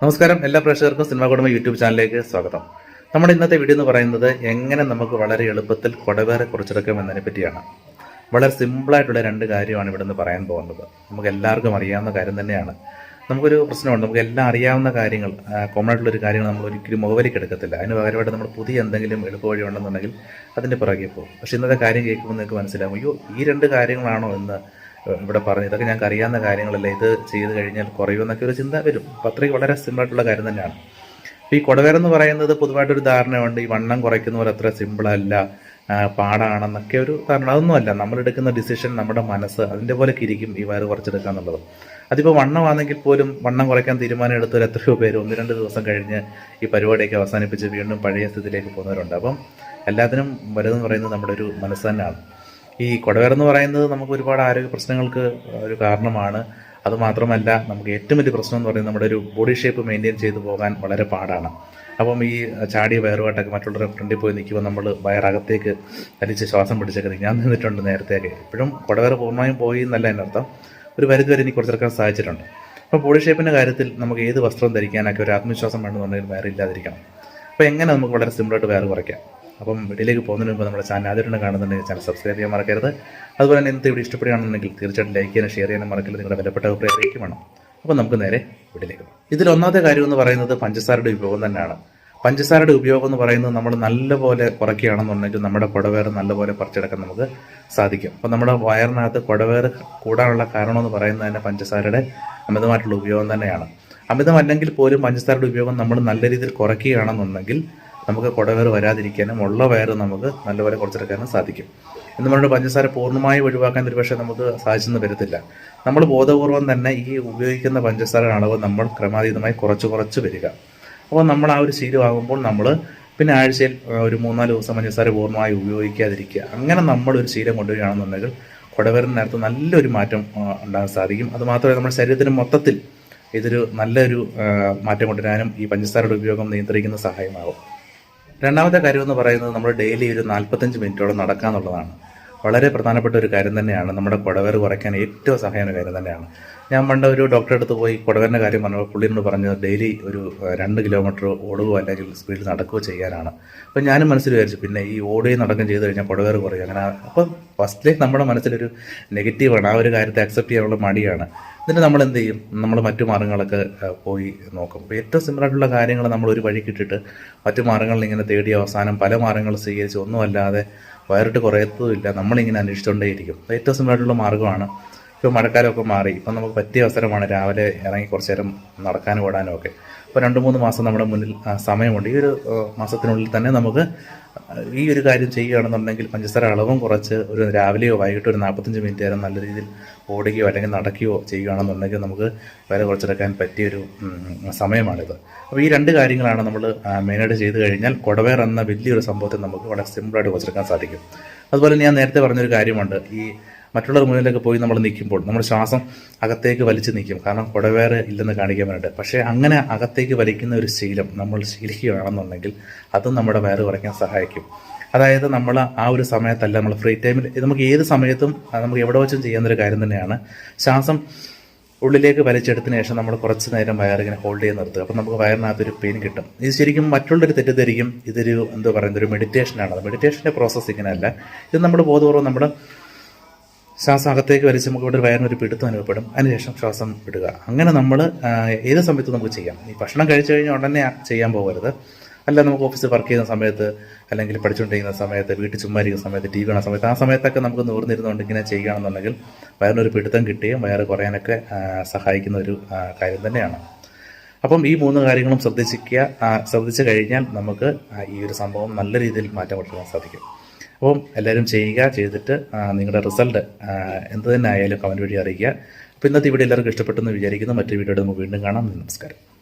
നമസ്കാരം. എല്ലാ പ്രേക്ഷകർക്കും സിനിമ കുടുംബ യൂട്യൂബ് ചാനലിലേക്ക് സ്വാഗതം. നമ്മുടെ ഇന്നത്തെ വീഡിയോ എന്ന് പറയുന്നത് എങ്ങനെ നമുക്ക് വളരെ എളുപ്പത്തിൽ കൊടവേറെ കുറച്ചെടുക്കാം എന്നതിനെ പറ്റിയാണ്. വളരെ സിമ്പിളായിട്ടുള്ള രണ്ട് കാര്യമാണ് ഇവിടെ നിന്ന് പറയാൻ പോകുന്നത്. നമുക്ക് എല്ലാവർക്കും അറിയാവുന്ന കാര്യം തന്നെയാണ്. നമുക്കൊരു പ്രശ്നമുണ്ട്. നമുക്ക് എല്ലാം അറിയാവുന്ന കാര്യങ്ങൾ കോമൺ ആയിട്ടുള്ള ഒരു കാര്യങ്ങൾ നമ്മൾ ഒരിക്കലും മുഖവലിക്ക് എടുക്കത്തില്ല. അതിന് പകരമായിട്ട് നമ്മൾ പുതിയ എന്തെങ്കിലും എളുപ്പവഴി ഉണ്ടെന്നുണ്ടെങ്കിൽ അതിന്റെ പുറകെ പോകും. പക്ഷേ ഇന്നത്തെ കാര്യം കേൾക്കുമ്പോൾ നിങ്ങൾക്ക് മനസ്സിലാവും അയ്യോ ഈ രണ്ട് കാര്യങ്ങളാണോ എന്ന് ഇവിടെ പറഞ്ഞു. ഇതൊക്കെ ഞങ്ങൾക്ക് അറിയാവുന്ന കാര്യങ്ങളല്ലേ. ഇത് ചെയ്ത് കഴിഞ്ഞാൽ കുറയുമെന്നൊക്കെ ഒരു ചിന്ത വരും. അപ്പോൾ വളരെ സിമ്പിൾ ആയിട്ടുള്ള കാര്യം തന്നെയാണ്. ഈ കൊടവേരെന്ന് പറയുന്നത് പൊതുവായിട്ടൊരു ധാരണയുണ്ട്. ഈ വണ്ണം കുറയ്ക്കുന്ന പോലെ അത്ര സിമ്പിളല്ല പാടാണെന്നൊക്കെ ഒരു ധാരണ. അതൊന്നുമല്ല. നമ്മളെടുക്കുന്ന ഡിസിഷൻ നമ്മുടെ മനസ്സ് അതിന്റെ പോലെ കിരിക്കും ഈ വയറ് കുറച്ചെടുക്കുക എന്നുള്ളത്. അതിപ്പോൾ വണ്ണമാണെങ്കിൽ പോലും വണ്ണം കുറയ്ക്കാൻ തീരുമാനം എടുത്തവർ എത്രയോ പേര് ഒന്ന് രണ്ട് ദിവസം കഴിഞ്ഞ് ഈ പരിപാടിയൊക്കെ അവസാനിപ്പിച്ച് വീണ്ടും പഴയ സ്ഥിതിയിലേക്ക് പോകുന്നവരുണ്ട്. അപ്പം എല്ലാത്തിനും വലുതെന്ന് പറയുന്നത് നമ്മുടെ ഒരു മനസ്സ് തന്നെയാണ്. ഈ കൊടവേറെന്ന് പറയുന്നത് നമുക്ക് ഒരുപാട് ആരോഗ്യ പ്രശ്നങ്ങൾക്ക് ഒരു കാരണമാണ്. അതുമാത്രമല്ല നമുക്ക് ഏറ്റവും വലിയ പ്രശ്നം എന്ന് പറയുന്നത് നമ്മുടെ ഒരു ബോഡി ഷേപ്പ് മെയിന്റെയിൻ ചെയ്തു പോകാൻ വളരെ പാടാണ്. അപ്പം ഈ ചാടിയ വയറുമായിട്ടൊക്കെ മറ്റുള്ളവരുടെ ഫ്രണ്ടിൽ പോയി നിൽക്കുമ്പോൾ നമ്മൾ വയറകത്തേക്ക് വലിച്ച് ശ്വാസം പിടിച്ചൊക്കെ. ഞാൻ നിന്നിട്ടുണ്ട് നേരത്തെയൊക്കെ. ഇപ്പോഴും കൊടവേറെ പൂർണമായും പോയി എന്നല്ല എന്റെ അർത്ഥം. ഒരു പരിധി വരെ എനിക്ക് കുറച്ചെടുക്കാൻ സാധിച്ചിട്ടുണ്ട്. അപ്പോൾ ബോഡി ഷേപ്പിന്റെ കാര്യത്തിൽ നമുക്ക് ഏത് വസ്ത്രം ധരിക്കാനൊക്കെ ഒരു ആത്മവിശ്വാസം വേണമെന്നുണ്ടെങ്കിൽ വയറില്ലാതിരിക്കണം. അപ്പോൾ എങ്ങനെ നമുക്ക് വളരെ സിമ്പിളായിട്ട് വയറ് കുറയ്ക്കാം? അപ്പം വീട്ടിലേക്ക് പോകുന്നതിന് മുമ്പ് നമ്മുടെ ചാനൽ ആദ്യമായിട്ട് കാണുന്നുണ്ടെങ്കിൽ ചാനൽ സബ്സ്ക്രൈബ് ചെയ്യാൻ മറക്കരുത്. അതുപോലെ തന്നെ ഇന്നത്തെ ഇവിടെ ഇഷ്ടപ്പെടുകയാണെന്നുണ്ടെങ്കിൽ തീർച്ചയായിട്ടും ലൈക്ക് ചെയ്യാനും ഷെയർ ചെയ്യാനും മറക്കരുത്. നിങ്ങളുടെ വിലപ്പെട്ട അഭിപ്രായം അറിയിക്കും വേണം. അപ്പോൾ നമുക്ക് നേരെ വീട്ടിലേക്ക് ഇതിൽ ഒന്നാമത്തെ കാര്യം എന്ന് പറയുന്നത് പഞ്ചസാരയുടെ ഉപയോഗം തന്നെയാണ്. പഞ്ചസാരയുടെ ഉപയോഗം എന്ന് പറയുന്നത് നമ്മൾ നല്ലപോലെ കുറയ്ക്കുകയാണെന്നുണ്ടെങ്കിൽ നമ്മുടെ കുടവേറ് നല്ലപോലെ പറിച്ചെടുക്കാൻ നമുക്ക് സാധിക്കും. അപ്പോൾ നമ്മുടെ വയറിനകത്ത് കുടവേറ് കൂടാനുള്ള കാരണം എന്ന് പറയുന്നത് തന്നെ പഞ്ചസാരയുടെ അമിതമായിട്ടുള്ള ഉപയോഗം തന്നെയാണ്. അമിതമല്ലെങ്കിൽ പോലും പഞ്ചസാരയുടെ ഉപയോഗം നമ്മൾ നല്ല രീതിയിൽ കുറയ്ക്കുകയാണെന്നുണ്ടെങ്കിൽ നമുക്ക് കുടവേറ് വരാതിരിക്കാനും ഉള്ള വയറ് നമുക്ക് നല്ലപോലെ കുറച്ചെടുക്കാനും സാധിക്കും. എന്ന് പറഞ്ഞിട്ട് പഞ്ചസാര പൂർണമായി ഒഴിവാക്കാൻ ഒരുപക്ഷെ നമുക്ക് സാധിച്ചെന്ന് വരത്തില്ല. നമ്മൾ ബോധപൂർവം തന്നെ ഈ ഉപയോഗിക്കുന്ന പഞ്ചസാരയുടെ അളവ് നമ്മൾ ക്രമാതീതമായി കുറച്ച് കുറച്ച് വരിക. അപ്പോൾ നമ്മൾ ആ ഒരു ശീലമാകുമ്പോൾ നമ്മൾ പിന്നെ ആഴ്ചയിൽ ഒരു മൂന്നാൽ ദിവസം പഞ്ചസാര പൂർണമായി ഉപയോഗിക്കാതിരിക്കുക. അങ്ങനെ നമ്മൾ ഒരു ശീലം കൊണ്ടുവരികയാണെന്നുണ്ടെങ്കിൽ കുടവരുന്ന നേരത്ത് നല്ലൊരു മാറ്റം ഉണ്ടാകാൻ സാധിക്കും. അതുമാത്രമല്ല നമ്മുടെ ശരീരത്തിന് മൊത്തത്തിൽ ഇതൊരു നല്ലൊരു മാറ്റം കൊണ്ടുവരാനും ഈ പഞ്ചസാരയുടെ ഉപയോഗം നിയന്ത്രിക്കുന്ന സഹായമാകും. രണ്ടാമത്തെ കാര്യം എന്ന് പറയുന്നത് നമ്മൾ ഡെയിലി ഒരു നാൽപ്പത്തഞ്ച് മിനിറ്റോളം നടക്കുക എന്നുള്ളതാണ് വളരെ പ്രധാനപ്പെട്ട ഒരു കാര്യം തന്നെയാണ്. നമ്മുടെ കുടവർ കുറയ്ക്കാൻ ഏറ്റവും സഹായമായ കാര്യം തന്നെയാണ്. ഞാൻ പണ്ട് ഒരു ഡോക്ടറെ അടുത്ത് പോയി കുടവേറിന്റെ കാര്യം പറഞ്ഞപ്പോൾ പുള്ളിനോട് പറഞ്ഞത് ഡെയിലി ഒരു രണ്ട് കിലോമീറ്റർ ഓടുകയോ അല്ലെങ്കിൽ സ്പീഡിൽ നടക്കുകയോ ചെയ്യാനാണ്. അപ്പോൾ ഞാനും മനസ്സിൽ വിചാരിച്ചു പിന്നെ ഈ ഓടുകയും നടക്കുകയും ചെയ്ത് കഴിഞ്ഞാൽ കുടവർ കുറയും. അങ്ങനെ അപ്പം ഫസ്റ്റിലേക്ക് നമ്മുടെ മനസ്സിലൊരു നെഗറ്റീവാണ്. ആ ഒരു കാര്യത്തെ അക്സെപ്റ്റ് ചെയ്യാനുള്ള മടിയാണ്. എന്നിട്ട് നമ്മൾ എന്ത് ചെയ്യും? നമ്മൾ മറ്റു മാർഗങ്ങളൊക്കെ പോയി നോക്കും. അപ്പോൾ ഏറ്റവും സിമ്പിളായിട്ടുള്ള കാര്യങ്ങൾ നമ്മൾ ഒരു വഴി കിട്ടിയിട്ട് മറ്റു മാർഗങ്ങളിൽ ഇങ്ങനെ തേടി അവസാനം പല മാർഗങ്ങൾ സ്വീകരിച്ച് ഒന്നുമല്ലാതെ വയറിട്ട് കുറയത്തുമില്ല. നമ്മളിങ്ങനെ അന്വേഷിച്ചുകൊണ്ടേയിരിക്കും അപ്പോൾ ഏറ്റവും സിമ്പിളായിട്ടുള്ള മാർഗമാണ് ഇപ്പോൾ മഴക്കാലമൊക്കെ മാറി. ഇപ്പം നമുക്ക് പറ്റിയ അവസരമാണ് രാവിലെ ഇറങ്ങി കുറച്ച് നേരം നടക്കാനും ഓടാനും ഒക്കെ. അപ്പോൾ രണ്ട് മൂന്ന് മാസം നമ്മുടെ മുന്നിൽ സമയമുണ്ട്. ഈ ഒരു മാസത്തിനുള്ളിൽ തന്നെ നമുക്ക് ഈ ഒരു കാര്യം ചെയ്യുകയാണെന്നുണ്ടെങ്കിൽ പഞ്ചസാര അളവും കുറച്ച് ഒരു രാവിലെയോ വൈകിട്ട് ഒരു നാൽപ്പത്തഞ്ച് മിനിറ്റ് നേരം നല്ല രീതിയിൽ ഓടുകയോ അല്ലെങ്കിൽ നടക്കുകയോ ചെയ്യുകയാണെന്നുണ്ടെങ്കിൽ നമുക്ക് വില കുറച്ചെടുക്കാൻ പറ്റിയൊരു സമയമാണിത്. അപ്പോൾ ഈ രണ്ട് കാര്യങ്ങളാണ് നമ്മൾ മെയിനായിട്ട് ചെയ്തു കഴിഞ്ഞാൽ കൊടവേർ എന്ന വലിയൊരു സംഭവത്തെ നമുക്ക് വളരെ സിമ്പിളായിട്ട് കുറച്ചെടുക്കാൻ സാധിക്കും. അതുപോലെ ഞാൻ നേരത്തെ പറഞ്ഞൊരു കാര്യമുണ്ട്. ഈ മറ്റുള്ളവർ മുന്നിലൊക്കെ പോയി നമ്മൾ നിൽക്കുമ്പോൾ നമ്മൾ ശ്വാസം അകത്തേക്ക് വലിച്ചു നിൽക്കും കാരണം കുടവേറെ ഇല്ലെന്ന് കാണിക്കാൻ വേണ്ടിയിട്ട്. പക്ഷേ അങ്ങനെ അകത്തേക്ക് വലിക്കുന്ന ഒരു ശീലം നമ്മൾ ശീലിക്കുകയാണെന്നുണ്ടെങ്കിൽ അതും നമ്മുടെ വയറ് കുറയ്ക്കാൻ സഹായിക്കും. അതായത് നമ്മൾ ആ ഒരു സമയത്തല്ല നമ്മൾ ഫ്രീ ടൈമിൽ നമുക്ക് ഏത് സമയത്തും നമുക്ക് എവിടെ വെച്ചും ചെയ്യാവുന്നൊരു കാര്യം തന്നെയാണ്. ശ്വാസം ഉള്ളിലേക്ക് വലിച്ചെടുത്തതിന് ശേഷം നമ്മൾ കുറച്ച് നേരം വയറിങ്ങനെ ഹോൾഡ് ചെയ്ത് നിർത്തുക. അപ്പോൾ നമുക്ക് വയറിനകത്തൊരു പെയിൻ കിട്ടും. ഇത് ശരിക്കും മറ്റുള്ളൊരു തെറ്റിദ്ധരിക്കും. ഇതൊരു എന്താ പറയുന്നത്? ഒരു മെഡിറ്റേഷനാണ് മെഡിറ്റേഷന്റെ പ്രോസസ്സ് ഇങ്ങനെയല്ല. ഇത് നമ്മൾ ബോധപൂർവം നമ്മുടെ ശ്വാസം അകത്തേക്ക് വലിച്ച് നമുക്ക് ഇവിടെ ഒരു പിടുത്തം അനുഭവപ്പെടും. അതിനുശേഷം ശ്വാസം വിടുക. അങ്ങനെ നമ്മൾ ഏത് സമയത്തും നമുക്ക് ചെയ്യാം. ഈ ഭക്ഷണം കഴിച്ചു കഴിഞ്ഞാൽ ഉടനെ ചെയ്യാൻ പോകരുത്. അല്ല നമുക്ക് ഓഫീസിൽ വർക്ക് ചെയ്യുന്ന സമയത്ത് അല്ലെങ്കിൽ പഠിച്ചുകൊണ്ടിരിക്കുന്ന സമയത്ത് വീട്ടിൽ ചുമ്മാ ഇരിക്കുന്ന സമയത്ത് ടി വി കാണുന്ന സമയത്ത് ആ സമയത്തൊക്കെ നമുക്ക് നൂർന്നിരുന്നുകൊണ്ട് ഇങ്ങനെ ചെയ്യുകയാണെന്നുണ്ടെങ്കിൽ വയറിനൊരു പിടുത്തം കിട്ടുകയും വയറ് കുറയാനൊക്കെ സഹായിക്കുന്ന ഒരു കാര്യം തന്നെയാണ്. അപ്പം ഈ മൂന്ന് കാര്യങ്ങളും ശ്രദ്ധിക്കുക ശ്രദ്ധിച്ചു കഴിഞ്ഞാൽ നമുക്ക് ഈ ഒരു സംഭവം നല്ല രീതിയിൽ മാറ്റം കൊണ്ടുവരാൻ സാധിക്കും. അപ്പം എല്ലാവരും ചെയ്യുക ചെയ്തിട്ട് നിങ്ങളുടെ റിസൾട്ട് എന്ത് തന്നെ ആയാലും കമന്റ് വഴി അറിയിക്കുക. അപ്പോൾ ഇന്നത്തെ വീഡിയോ എല്ലാവർക്കും ഇഷ്ടപ്പെട്ടെന്ന് വിചാരിക്കുന്നു. മറ്റൊരു വീഡിയോയുടെ നമുക്ക് വീണ്ടും കാണാം. നമസ്കാരം.